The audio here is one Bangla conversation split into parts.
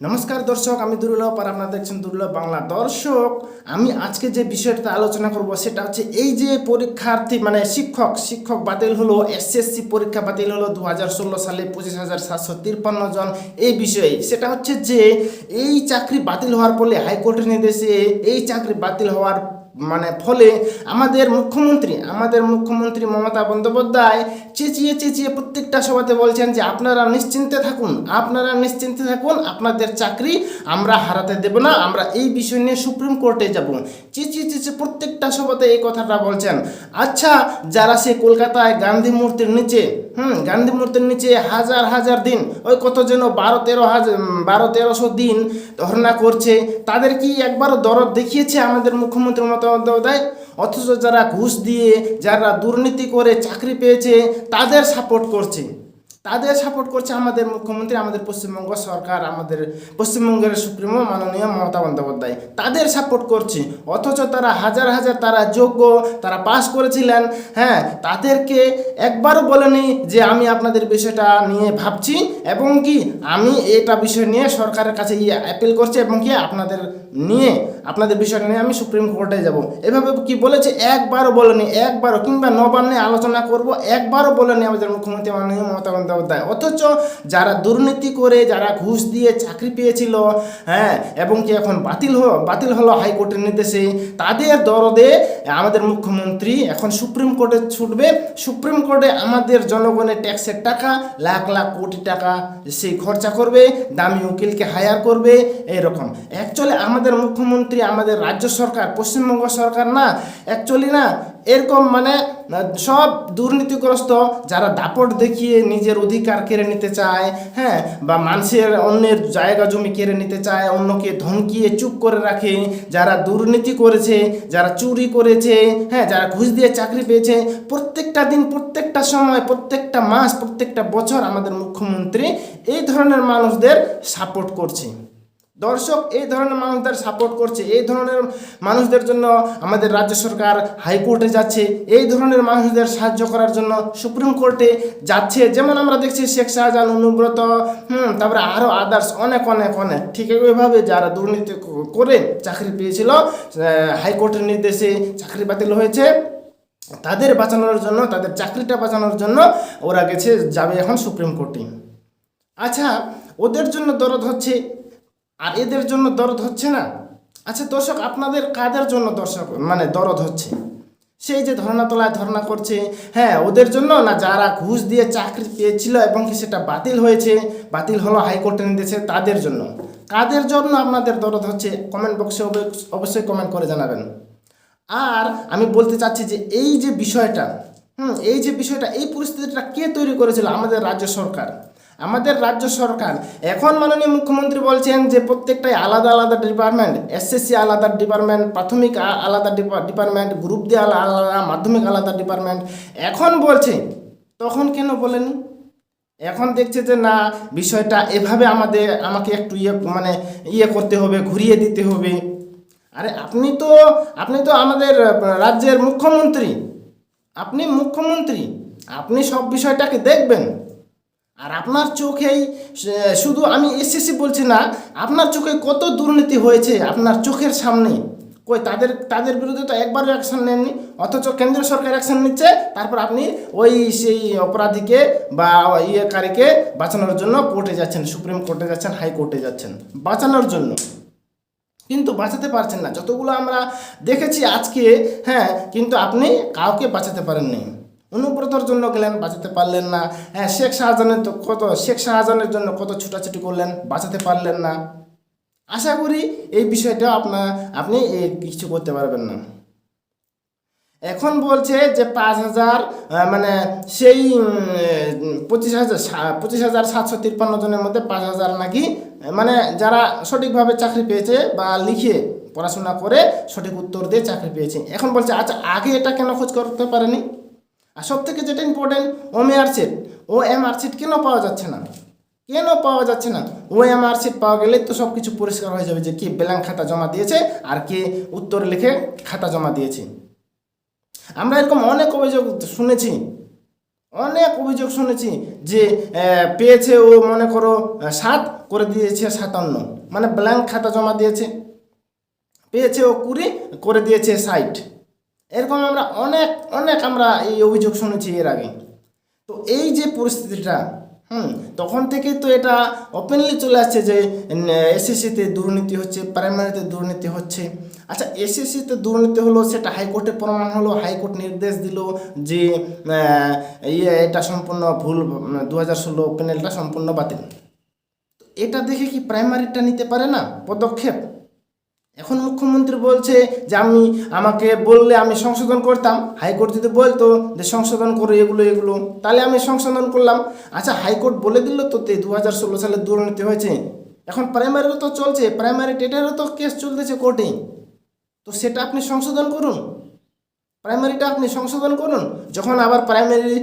নমস্কার দর্শক, আমি দুর্লভ আর আপনারা দেখছেন দুর্লভ বাংলা দর্শক। আমি আজকে যে বিষয়টা আলোচনা করব সেটা হচ্ছে এই যে পরীক্ষার্থী মানে শিক্ষক শিক্ষক বাতিল হলো এসএসসি পরীক্ষা বাতিল হলো দু হাজার ষোলো সালে পঁচিশ হাজার সাতশো তিরপান্ন জন। এই বিষয়ে সেটা হচ্ছে যে, এই চাকরি বাতিল হওয়ার ফলে হাইকোর্টের নির্দেশে এই চাকরি বাতিল হওয়ার মানে ফলে আমাদের মুখ্যমন্ত্রী আমাদের মুখ্যমন্ত্রী মমতা বন্দ্যোপাধ্যায় চেঁচিয়ে চেঁচিয়ে প্রত্যেকটা সভাতে বলছেন যে, আপনারা নিশ্চিন্তে থাকুন, আপনারা নিশ্চিন্তে থাকুন, আপনাদের চাকরি আমরা হারাতে দেব না, আমরা এই বিষয় নিয়ে সুপ্রিম কোর্টে যাব। চেঁচিয়ে চেঁচিয়ে প্রত্যেকটা সভাতে এই কথাটা বলছেন। আচ্ছা যারা সে কলকাতায় গান্ধী মূর্তির নিচে, হুম, গান্ধী মূর্তির নিচে হাজার হাজার দিন, ওই কত যেন বারো তেরো হাজার বারো তেরোশো দিন ধর্ণা করছে, তাদের কি একবারও দরদ দেখিয়েছে আমাদের মুখ্যমন্ত্রী মমতা বন্দ্যোপাধ্যায় অথচ যারা ঘুষ দিয়ে যারা দুর্নীতি করে চাকরি পেয়েছে, তাদের সাপোর্ট করছে। তাদের সাপোর্ট করছে আমাদের মুখ্যমন্ত্রী, আমাদের পশ্চিমবঙ্গ সরকার, আমাদের পশ্চিমবঙ্গের সুপ্রিমো মাননীয় মমতা বন্দ্যোপাধ্যায়। তাদের সাপোর্ট করছে। অথচ তারা হাজার হাজার তারা যোগ্য, তারা পাস করেছিলেন। হ্যাঁ তাদেরকে একবারও বলেনি যে আমি আপনাদের বিষয়টা নিয়ে ভাবছি এবং কি আমি এটা বিষয় নিয়ে সরকারের কাছে অ্যাপিল করছি এবং কি আপনাদের নিয়ে আপনাদের বিষয়টা নিয়ে আমি সুপ্রিম কোর্টে যাব। এভাবে কি বলেছে? একবারও বলেনি, একবারও কিংবা নবান্নে আলোচনা করব, একবারও বলেনি আমাদের মুখ্যমন্ত্রী মাননীয় মমতা বন্দ্যোপাধ্যায়। অথচ যারা দুর্নীতি করে, যারা ঘুষ দিয়ে চাকরি পেয়েছিল হ্যাঁ এবং কি এখন বাতিল হলো বাতিল হলো হাইকোর্টের নির্দেশে, তাদের দরদে আমাদের মুখ্যমন্ত্রী এখন সুপ্রিম কোর্টে ছুটবে। সুপ্রিম কোর্টে আমাদের জনগণের ট্যাক্সের টাকা, লাখ লাখ কোটি টাকা সেই খরচা করবে, দামি উকিলকে হায়ার করবে এরকম অ্যাকচুয়ালি আমাদের মুখ্যমন্ত্রী, আমাদের রাজ্য সরকার, পশ্চিমবঙ্গ সরকার না অ্যাকচুয়ালি না, এরকম মানে সব দুর্নীতিগ্রস্ত যারা দাপট দেখিয়ে নিজের অধিকার কেড়ে নিতে চায় হ্যাঁ বা মানুষের অন্যের জায়গা জমি কেড়ে নিতে চায়, অন্যকে ধমকিয়ে চুপ করে রাখে, যারা দুর্নীতি করেছে, যারা চুরি করেছে হ্যাঁ যারা ঘুষ দিয়ে চাকরি পেয়েছে, প্রত্যেকটা দিন, প্রত্যেকটা সময়, প্রত্যেকটা মাস, প্রত্যেকটা বছর আমাদের মুখ্যমন্ত্রী এই ধরনের মানুষদের সাপোর্ট করছে। দর্শক এই ধরনের মানুষদের সাপোর্ট করছে, এই ধরনের মানুষদের জন্য আমাদের রাজ্য সরকার হাইকোর্টে যাচ্ছে, এই ধরনের মানুষদের সাহায্য করার জন্য সুপ্রিম কোর্টে যাচ্ছে। যেমন আমরা দেখছি শেখ শাহজাহান অনুব্রত, হুম, তারপরে আরও আদার্স অনেক অনেক অনেক। ঠিক এইভাবে যারা দুর্নীতি করে চাকরি পেয়েছিল হাইকোর্টের নির্দেশে চাকরি বাতিল হয়েছে, তাদের বাঁচানোর জন্য, তাদের চাকরিটা বাঁচানোর জন্য ওরা গেছে, যাবে এখন সুপ্রিম কোর্টে। আচ্ছা ওদের জন্য দরদ হচ্ছে আর এদের জন্য দরদ হচ্ছে না? আচ্ছা দর্শক, আপনাদের কাদের জন্য দর্শক মানে দরদ হচ্ছে? সেই যে ধর্নাতলায় ধর্না করছে হ্যাঁ ওদের জন্য না যারা ঘুষ দিয়ে চাকরি পেয়েছিল এবং কি সেটা বাতিল হয়েছে, বাতিল হলো হাইকোর্টে নির্দেশে, তাদের জন্য? কাদের জন্য আপনাদের দরদ হচ্ছে? কমেন্ট বক্সে অবশ্যই কমেন্ট করে জানাবেন। আর আমি বলতে চাচ্ছি যে এই যে বিষয়টা, হুম, এই যে বিষয়টা, এই পরিস্থিতিটা কে তৈরি করেছিল আমাদের রাজ্য সরকার? আমাদের রাজ্য সরকার। এখন মাননীয় মুখ্যমন্ত্রী বলছেন যে প্রত্যেকটাই আলাদা আলাদা ডিপার্টমেন্ট এসএসসি আলাদা ডিপার্টমেন্ট প্রাথমিক আলাদা ডিপা- ডিপার্টমেন্ট গ্রুপ দিয়ে আলা- আলাদা, মাধ্যমিক আলাদা ডিপার্টমেন্ট এখন বলছে, তখন কেন বলেনি? এখন দেখছে যে না, বিষয়টা এভাবে আমাদের, আমাকে একটু ইয়ে মানে ইয়ে করতে হবে, ঘুরিয়ে দিতে হবে। আরে আপনি তো আপনি তো আমাদের রাজ্যের মুখ্যমন্ত্রী। আপনি মুখ্যমন্ত্রী। আপনি সব বিষয়টাকে দেখবেন। আর আপনার চোখেই শুধু আমি এসএসসি বলছি না, আপনার চোখে কত দুর্নীতি হয়েছে আপনার চোখের সামনে? কই, তাদের তাদের বিরুদ্ধে তো একবারও অ্যাকশন নেননি, অথচ কেন্দ্র সরকার অ্যাকশন নিচ্ছে, তারপর আপনি ওই সেই অপরাধীকে বা ইয়েকারীকে বাঁচানোর জন্য কোর্টে যাচ্ছেন, সুপ্রিম কোর্টে যাচ্ছেন হাইকোর্টে যাচ্ছেন, বাঁচানোর জন্য। কিন্তু বাঁচাতে পারছেন না, যতগুলো আমরা দেখেছি আজকে হ্যাঁ কিন্তু আপনি কাউকে বাঁচাতে পারেননি। অনুব্রতর জন্য গেলেন, বাঁচাতে পারলেন না। হ্যাঁ শেখ শাহজাহানের তো কত, শেখ শাহজাহানের জন্য কত ছুটাছুটি করলেন, বাঁচাতে পারলেন না। আশা করি এই বিষয়টা আপনার আপনি কিছু করতে পারবেন না। এখন বলছে যে পাঁচ হাজার মানে সেই পঁচিশ হাজার পঁচিশ হাজার সাতশো তিপ্পান্ন জনের মধ্যে পাঁচ হাজার নাকি মানে যারা সঠিকভাবে চাকরি পেয়েছে বা লিখে পড়াশোনা করে সঠিক উত্তর দিয়ে চাকরি পেয়েছে। এখন বলছে আচ্ছা আগে এটা কেন খোঁজ করতে পারেনি? আর সব থেকে যেটা important O M R sheet O M R sheet কেন পাওয়া যাচ্ছে না? কেন পাওয়া যাচ্ছে না? ও এম আর পাওয়া গেলে তো সব কিছু পরিষ্কার হয়ে যাবে যে কে ব্ল্যাঙ্ক খাতা জমা দিয়েছে আর কে উত্তর লিখে খাতা জমা দিয়েছে। আমরা এরকম অনেক অভিযোগ শুনেছি, অনেক অভিযোগ শুনেছি যে পেয়েছে ও মনে করো সাত, করে দিয়েছে সাতান্ন মানে ব্ল্যাঙ্ক খাতা জমা দিয়েছে। পেয়েছে ও কুড়ি, করে দিয়েছে ষাট। এরকম আমরা অনেক অনেক আমরা এই অভিযোগ শুনেছি এর আগে। তো এই যে পরিস্থিতিটা, হুম, তখন থেকেই তো এটা ওপেনলি চলে আসছে যে এসএসসিতে দুর্নীতি হচ্ছে প্রাইমারিতে দুর্নীতি হচ্ছে। আচ্ছা এসএসসিতে দুর্নীতি হলো, সেটা হাইকোর্টে প্রমাণ হলো, হাইকোর্ট নির্দেশ দিল যে ইয়ে এটা সম্পূর্ণ ভুল দু হাজার ষোলো প্যানেলটা সম্পূর্ণ বাতিল। এটা দেখে কি প্রাইমারিটা নিতে পারে না? পদক্ষেপ? এখন মুখ্যমন্ত্রী বলছে যে আমি, আমাকে বললে আমি সংশোধন করতাম, হাইকোর্ট যদি বলতো যে সংশোধন করো এগুলো এগুলো, তাহলে আমি সংশোধন করলাম। আচ্ছা হাইকোর্ট বলে দিল তো তে দু হাজার ষোলো সালে দুর্নীতি হয়েছে। এখন প্রাইমারিও তো চলছে, প্রাইমারি টেটারও তো কেস চলতেছে কোর্টে। তো সেটা আপনি সংশোধন করুন। প্রাইমারিটা আপনি সংশোধন করুন। যখন আবার প্রাইমারি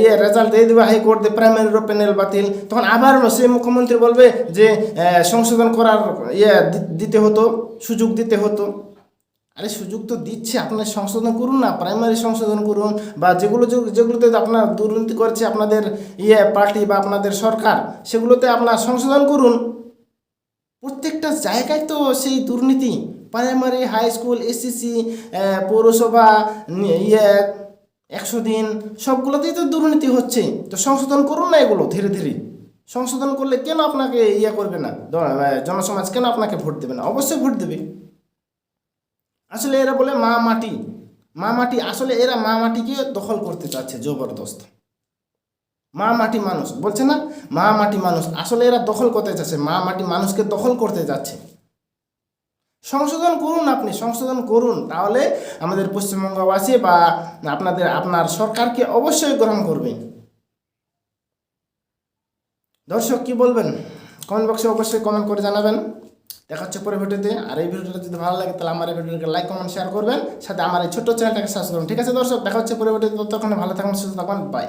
ইয়ে রেজাল্ট দিয়ে দেবে হাইকোর্ট প্রাইমারিরও প্যানেল বাতিল, তখন আবার সেই মুখ্যমন্ত্রী বলবে যে সংশোধন করার ইয়ে দিতে হতো, সুযোগ দিতে হতো। আরে সুযোগ তো দিচ্ছে আপনি সংশোধন করুন না প্রাইমারি সংশোধন করুন, বা যেগুলো, যেগুলোতে আপনার দুর্নীতি করছে আপনাদের ইয়ে পার্টি বা আপনাদের সরকার, সেগুলোতে আপনার সংশোধন করুন। প্রত্যেকটা জায়গায় তো সেই দুর্নীতি। প্রাইমারি হাই স্কুল এসএসসি পৌরসভা ইয়ে একশো দিন, সবগুলোতেই তো দুর্নীতি হচ্ছে। তো সংশোধন করুন না এগুলো ধীরে ধীরে। সংশোধন করলে কেন আপনাকে ইয়ে করবে না? জনসমাজ কেন আপনাকে ভোট দেবে না? অবশ্যই ভোট দেবে। আসলে এরা বলে মা মাটি। মা মাটি, আসলে এরা মা মাটিকে দখল করতে চাচ্ছে জবরদস্ত। মা মাটি মানুষ, বলছে না? মা মাটি মানুষ, আসলে এরা দখল করতে চাচ্ছে। মা মাটি মানুষকে দখল করতে যাচ্ছে সংশোধন করুন আপনি, সংশোধন করুন। তাহলে আমাদের পশ্চিমবঙ্গবাসী বা আপনাদের, আপনার সরকারকে অবশ্যই গ্রহণ করবে দর্শক, কি বলবেন? কমেন্ট বক্সে অবশ্যই কমেন্ট করে জানাবেন। দেখা হচ্ছে পরে ভিডিওতে। আর এই ভিডিওটা যদি ভালো লাগে, তাহলে আমার এই ভিডিওটাকে লাইক কমেন্ট শেয়ার করবেন। সাথে আমার এই ছোট্ট চ্যানেলটাকে সাবস্ক্রাইব করুন। ঠিক আছে দর্শক, দেখা হচ্ছে পরে ভিডিওতে। ততক্ষণে ভালো থাকুন, সুস্থ থাকুন। বাই